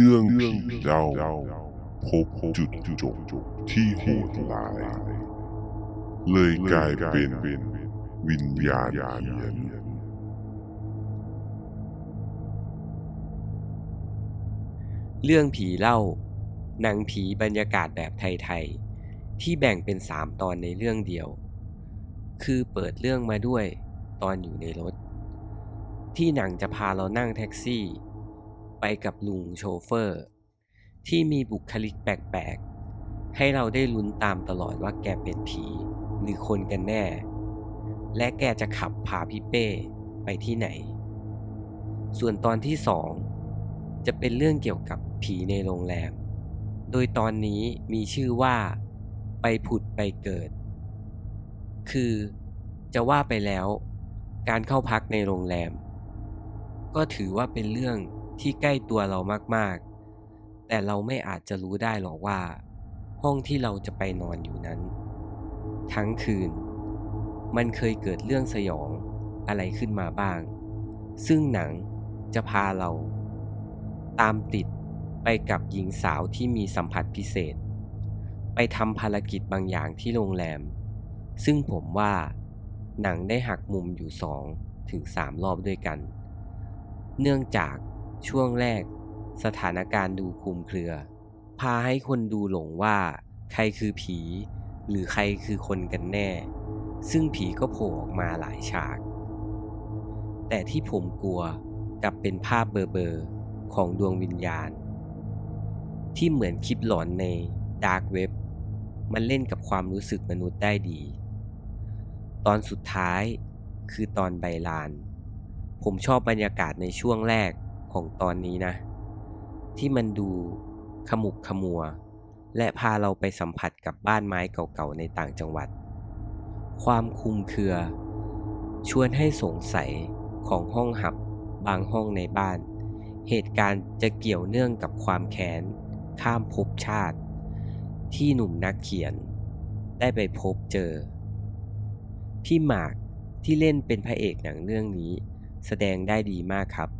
เรื่องผีเล่าพบจุดจบที่โหดร้าย เลยกลายเป็นวิญญาณเฮียนเรื่องผีเล่าหนังผีบรรยากาศแบบไทยๆ ที่แบ่งเป็นสามตอนในเรื่องเดียว คือเปิดเรื่องมาด้วยตอนอยู่ในรถ ที่หนังจะพาเรานั่งแท็กซี่ ไปกับลุงโชเฟอร์ ที่มีบุคลิกแปลกๆ ให้เราได้ลุ้นตามตลอดว่าแกเป็นผีหรือคนกันแน่ และแกจะขับพาพี่เป้ไปที่ไหน ส่วนตอนที่สองจะเป็นเรื่องเกี่ยวกับผีในโรงแรม โดยตอนนี้มีชื่อว่า ไปผุดไปเกิด คือจะว่าไปแล้ว การเข้าพักในโรงแรม ก็ถือว่าเป็นเรื่อง ที่ใกล้ตัวเรามากๆ แต่เราไม่อาจจะรู้ได้หรอกว่า ห้องที่เราจะไปนอนอยู่นั้น ทั้งคืน มันเคยเกิดเรื่องสยองอะไรขึ้นมาบ้าง ซึ่งหนังจะพาเรา ตามติดไปกับหญิงสาวที่มีสัมผัสพิเศษ ไปทำภารกิจบางอย่างที่โรงแรม ซึ่งผมว่าหนังได้หักมุมอยู่สองถึงสามรอบด้วยกัน เนื่องจาก ช่วงแรก สถานการณ์ดูคลุมเครือ พาให้คนดูหลงว่า ใครคือผี หรือใครคือคนกันแน่ ซึ่งผีก็โผล่ออกมาหลายฉาก แต่ที่ผมกลัวกลับเป็นภาพเบลอๆของดวงวิญญาณ ที่เหมือนคลิปหลอนในดาร์กเว็บมันเล่นกับความรู้สึกมนุษย์ได้ดี ตอนสุดท้ายคือตอนใบลาน ผมชอบบรรยากาศในช่วงแรก ของตอนนี้นะ ที่มันดูขมุกขมัว และพาเราไปสัมผัสกับบ้านไม้เก่าๆในต่างจังหวัด ความคุมเครือ ชวนให้สงสัยของห้องหับบางห้องในบ้าน เหตุการณ์จะเกี่ยวเนื่องกับความแค้นข้ามภพชาติ ที่หนุ่มนักเขียน ได้ไปพบเจอ พี่หมากที่เล่นเป็นพระเอกหนังเรื่องนี้ แสดงได้ดีมากครับ